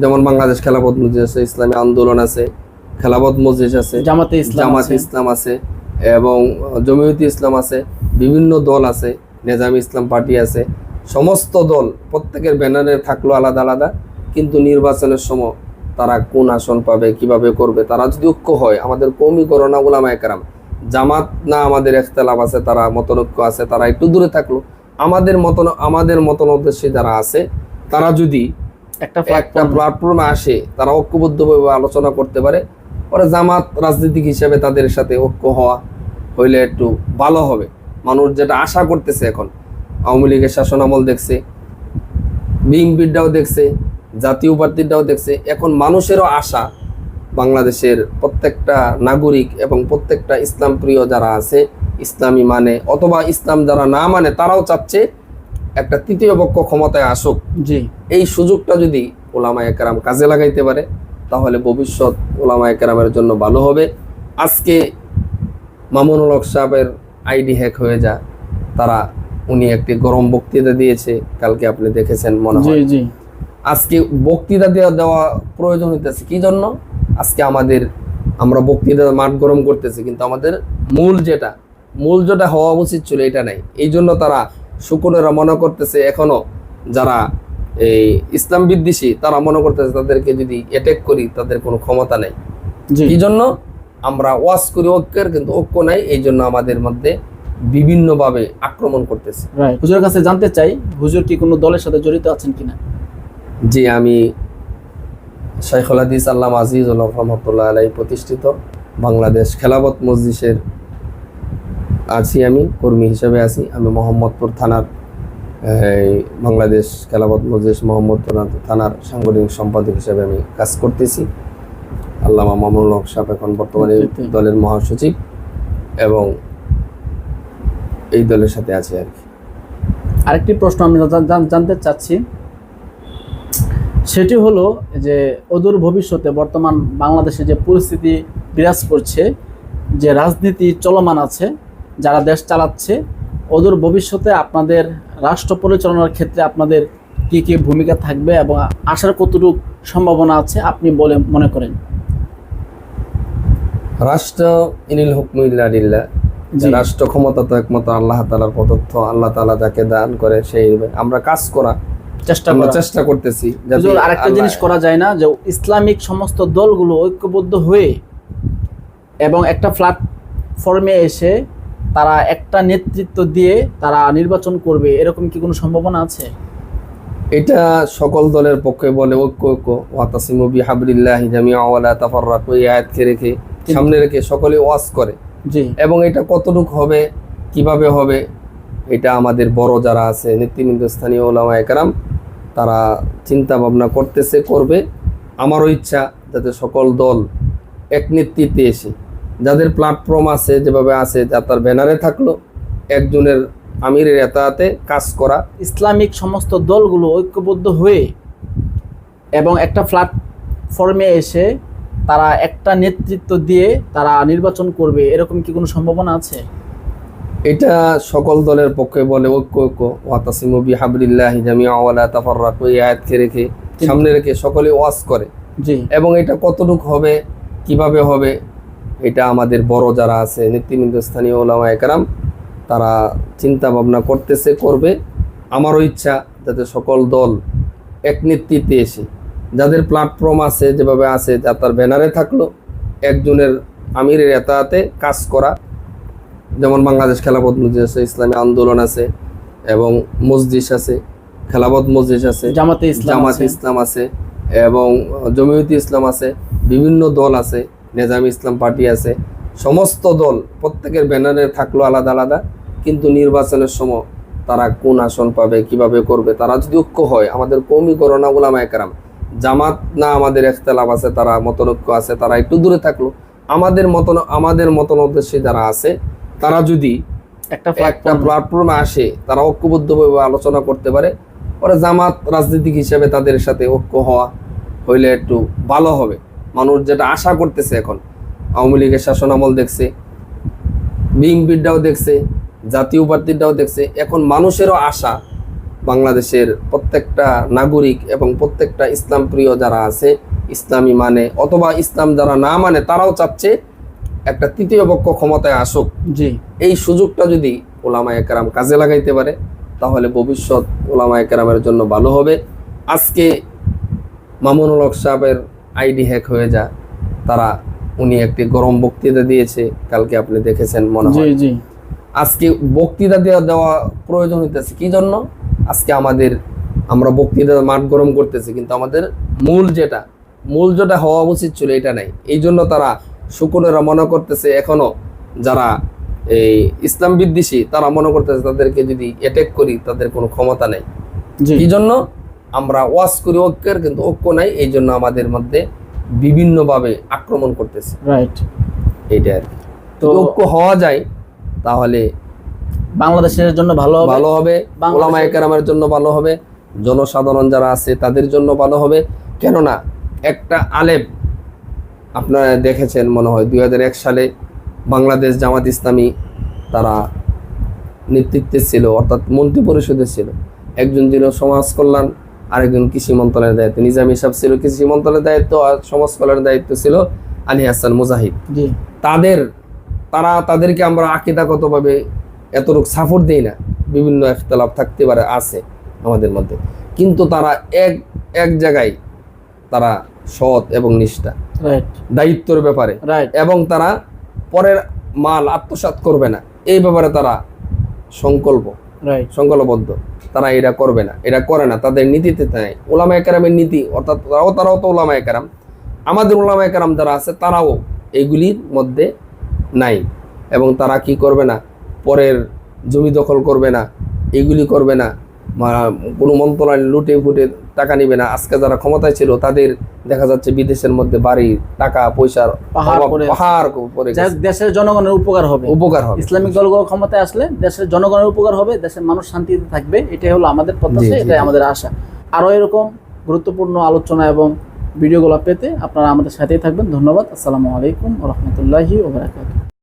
যেমন বাংলাদেশ খেলাপথ মসজিদ আছে ইসলামী আন্দোলন আছে খেলাপথ মসজিদ আছে জামাতে ইসলাম জামাত। ইসলাম আছে এবং জমিয়তি ইসলাম আছে বিভিন্ন দল আছে নেজামি ইসলাম পার্টি আছে সমস্ত দল প্রত্যেকের ব্যানারে থাকল আলাদা আলাদা কিন্তু নির্বাচনের সময় তারা কোন আসন পাবে কীভাবে করবে তারা যদি ঐক্য হয় আমাদের কৌমি করোনা ওলামা একরাম জামাত না আমাদের একতলাপ আছে তারা মতনৈক্য আছে তারা একটু দূরে থাকল আমাদের মতন আমাদের মতন উদ্দেশ্যে যারা আছে তারা যদি একটা একটা প্ল্যাটফর্ম প্ল্যাটফর্মে আসে তারা ঐক্যবদ্ধভাবে আলোচনা করতে পারে। পরে জামাত রাজনীতিক হিসেবে তাদের সাথে ঐক্য হওয়া হইলে একটু ভালো হবে। মানুষ যেটা আশা করতেছে এখন আওয়ামী লীগের শাসনামল দেখছে বিএনপিরটাও দেখছে জাতীয় পার্টিটাও দেখছে। এখন মানুষেরও আশা বাংলাদেশের প্রত্যেকটা নাগরিক এবং প্রত্যেকটা ইসলাম প্রিয় যারা আছে ইসলামী মানে অথবা ইসলাম যারা না মানে তারাও চাচ্ছে একটা তৃতীয় পক্ষ ক্ষমতায় আসুক জি। এই সুযোগটা যদি ওলামা একরাম কাজে লাগাইতে পারে তাহলে ভবিষ্যৎ ওলামা একরামের জন্য ভালো হবে। আজকে মামুনুল হক সাহেবের আইডি হ্যাক হয়ে যা তারা উনি একটি গরম বক্তৃতা দিয়েছে কালকে আপনি দেখেছেন মনে হয়। জি। আজকে বক্তৃতা দেওয়া দেওয়া প্রয়োজন হইতেছে কি জন্য? আজকে আমাদের আমরা বক্তৃতা মাঠ গরম করতেছি কিন্তু আমাদের মূল যেটা মূল যেটা হওয়া উচিত ছিল এটা নাই। এই জন্য তারা শুকুনেরা মনে করতেছে এখনও যারা এই ইসলাম বিদ্বেষী তারা মনে করতেছে তাদেরকে যদি অ্যাটেক করি তাদের কোনো ক্ষমতা নেই। জি। এই জন্য? আমরা ওয়াজ করি ঐক্যের কিন্তু ঐক্য নাই এই জন্য আমাদের মধ্যে বিভিন্নভাবে আক্রমণ করতেছে। হুজুরের কাছে জানতে চাই হুজুর কি কোনো দলের সাথে জড়িত আছেন কিনা? যে আমি শাইখুল হাদিস আল্লাহ আজিজুল হক রহমতুল্লাহ আলাই প্রতিষ্ঠিত বাংলাদেশ খেলাবত মসজিদের আছি আমি কর্মী হিসেবে আছি। আমি মোহাম্মদপুর থানার বাংলাদেশ খেলাবত মসজিদ মোহাম্মদপুর থানার সাংগঠনিক সম্পাদক হিসেবে আমি কাজ করতেছি। আল্লামা মামুল হক সাহেব এখন বর্তমানে। দলের মহাসচিব এবং এই দলের সাথে আছে আর কি। আরেকটি প্রশ্ন আমি জান- জান- জানতে চাচ্ছি। সেটি হলো যে অদূর ভবিষ্যতে বর্তমান বাংলাদেশে যে পরিস্থিতি বিরাজ করছে যে রাজনীতি চলমান আছে যারা দেশ চালাচ্ছে ওদের ভবিষ্যতে আপনাদের রাষ্ট্র পরিচালনার ক্ষেত্রে আপনাদের কি কি ভূমিকা থাকবে এবং আসার কতটুকু সম্ভাবনা আছে আপনি বলে মনে করেন? রাষ্ট্র ইনিল হুকমিল্লা রাষ্ট্র ক্ষমতা তো একমাত্র আল্লাহ তালার প্রদত্ত আল্লাহ তালা যাকে দান করে সেই আমরা কাজ করা চেষ্টা চেষ্টা করতেছি আরেকটা জিনিস করা যায় না যে ইসলামিক সমস্ত দলগুলো ঐক্যবদ্ধ হয়ে এবং একটা প্ল্যাটফর্মে এসে তারা একটা নেতৃত্ব দিয়ে তারা নির্বাচন করবে এরকম কি কোনো সম্ভাবনা আছে? এটা সকল দলের পক্ষে বলে ঐক্য ঐক্য। ওয়াতাসিমু বিহাবলিল্লাহ জামিয়া ওয়ালা তাফাররাকু এই আয়াতকে রেখে সামনে রেখে সকলে ওয়াজ করে। জি। এবং এটা কতটুক হবে কীভাবে হবে এটা আমাদের বড় যারা আছে নেতৃবৃন্দ স্থানীয় ওলামা একরাম তারা চিন্তা ভাবনা করতেছে করবে। আমারও ইচ্ছা যাতে সকল দল এক নেতৃত্বে এসে যাদের প্ল্যাটফর্ম আছে যেভাবে আছে যা তার ব্যানারে থাকল একজনের আমিরের এতাতে কাজ করা। ইসলামিক সমস্ত দলগুলো ঐক্যবদ্ধ হয়ে এবং একটা প্ল্যাটফর্মে এসে তারা একটা নেতৃত্ব দিয়ে তারা নির্বাচন করবে এরকম কি কোনো সম্ভাবনা আছে? এটা সকল দলের পক্ষে বলে ঐক্য ঐক্য। ওয়াতাসিমু বিহাবলিল্লাহ জামিয়া ওয়ালা তাফাররাকু। এই আয়াতকে রেখে সামনে রেখে সকলে ওয়াজ করে। জি। এবং এটা কতটুক হবে কীভাবে হবে এটা আমাদের বড় যারা আছে নেতৃবৃন্দ স্থানীয় ওলামা একরাম তারা চিন্তা ভাবনা করতেছে করবে। আমারও ইচ্ছা যাতে সকল দল এক নেতৃত্বে এসে যাদের প্ল্যাটফর্ম আছে যেভাবে আছে যা তার ব্যানারে থাকল একজনের আমিরের এতাতে কাজ করা। যেমন বাংলাদেশ খেলাপথ মসজিদ আছে ইসলামী আন্দোলন আছে এবং মসজিদ আছে খেলাপথ মসজিদ আছে জামাতে ইসলাম জামাত আছে। ইসলাম আছে এবং জমিয়তি ইসলাম আছে বিভিন্ন দল আছে। নেজামি ইসলাম পার্টি আছে। সমস্ত দল প্রত্যেকের ব্যানারে থাকল আলাদা আলাদা কিন্তু নির্বাচনের সময় তারা কোন আসন পাবে কীভাবে করবে তারা যদি ঐক্য হয় আমাদের কৌমি করোনা ওলামা একরাম জামাত না আমাদের একতলাপ আছে তারা মতনৈক্য আছে তারা একটু দূরে থাকল। আমাদের মতন আমাদের মতন উদ্দেশ্যে যারা আছে তারা যদি একটা একটা প্ল্যাটফর্মে আসে তারা ঐক্যবদ্ধভাবে আলোচনা করতে পারে পরে জামাত রাজনীতিক হিসেবে তাদের সাথে ঐক্য হওয়া হইলে একটু ভালো হবে। মানুষ যেটা আশা করতেছে এখন আওয়ামী লীগের শাসনামল দেখছে বিএনপিরটাও দেখছে জাতীয় পার্টিটাও দেখছে এখন মানুষেরও আশা বাংলাদেশের প্রত্যেকটা নাগরিক এবং প্রত্যেকটা ইসলাম প্রিয় যারা আছে ইসলামী মানে অথবা ইসলাম যারা না মানে তারাও চাচ্ছে একটা তৃতীয় পক্ষ ক্ষমতায় আসুক। জি। এই সুযোগটা যদি ওলামা একরাম কাজে লাগাইতে পারে তাহলে ভবিষ্যৎ ওলামা একরামের জন্য ভালো হবে। আজকে মামুনুল হক সাহেবের আইডি হ্যাক হয়ে যা তারা উনি একটি গরম বক্তৃতা দিয়েছে কালকে আপনি দেখেছেন মনে হয়। আজকে বক্তৃতা দেওয়া দেওয়া প্রয়োজন হইতেছে কি জন্য? আজকে আমাদের আমরা বক্তৃতা মাঠ গরম করতেছি কিন্তু আমাদের মূল যেটা মূল যেটা হওয়া উচিত ছিল এটা নাই। এই জন্য তারা শুকুনেরা মনে করতেছে এখনও যারা এই ইসলাম বিদ্বেষী তারা মনে করতেছে তাদেরকে যদি অ্যাটেক করি তাদের কোনো ক্ষমতা নেই। এই জন্য? আমরা ওয়াশ করি ঐক্যের কিন্তু ঐক্য নাই এই জন্য আমাদের মধ্যে বিভিন্নভাবে আক্রমণ করতেছে। রাইট এইটা আর কি। তো ঐক্য হওয়া যায় তাহলে বাংলাদেশের জন্য ভালো হবে। ভালো হবে ওলামা একরামের জন্য ভালো হবে জনসাধারণ যারা আছে তাদের জন্য ভালো হবে। কেননা একটা আলেম আপনারা দেখেছেন মনে হয় দুই হাজার এক সালে বাংলাদেশ জামাত ইসলামী তারা নেতৃত্বে ছিল অর্থাৎ মন্ত্রী পরিষদে ছিল। একজন ছিল সমাজ কল্যাণ আরেকজন কৃষি মন্ত্রণালয়ের দায়িত্ব। নিজাম হিসাব ছিল কৃষি মন্ত্রণালয়ের দায়িত্ব আর সমাজ কল্যাণের দায়িত্ব ছিল আলী হাসান মুজাহিদ। তাদের তারা তাদেরকে আমরা আকিদাগতভাবে এতটুকু সাপোর্ট দিই না। বিভিন্ন একতলাপ থাকতে পারে আছে আমাদের মধ্যে। কিন্তু তারা এক এক জায়গায় তারা সৎ এবং নিষ্ঠা। দায়িত্বের ব্যাপারে। রাইট এবং তারা পরের মাল আত্মসাৎ করবে না। এই ব্যাপারে তারা সংকল্প। রাইট সংকল্পবদ্ধ তারা এটা করবে না। এটা করে না। তাদের নীতিতে নাই ওলামা একরামের নীতি, অর্থাৎ তারাও তারাও তো ওলামা একরাম আমাদের ওলামা একরাম যারা আছে, তারাও এগুলির মধ্যে নাই। এবং তারা কি করবে না? পরের জমি দখল করবে না। এগুলি করবে না। কোনো মন্ত্রণালয় লুটে ফুটে টাকা নিবে না। আজকে যারা ক্ষমতায় ছিল তাদের দেখা যাচ্ছে বিদেশের মধ্যে বাড়ি টাকা পয়সার পাহাড়। দেশের জনগণের উপকার হবে। উপকার হবে। ইসলামিক দলগুলো ক্ষমতায় আসলে দেশের জনগণের উপকার হবে দেশের মানুষ শান্তিতে থাকবে এটাই হলো আমাদের প্রত্যাশা এটাই আমাদের আশা। আরও এরকম গুরুত্বপূর্ণ আলোচনা এবং ভিডিওগুলো পেতে আপনারা আমাদের সাথেই থাকবেন। ধন্যবাদ। আসসালামু আলাইকুম রহমতুল্লাহি ওবরাকাতুহ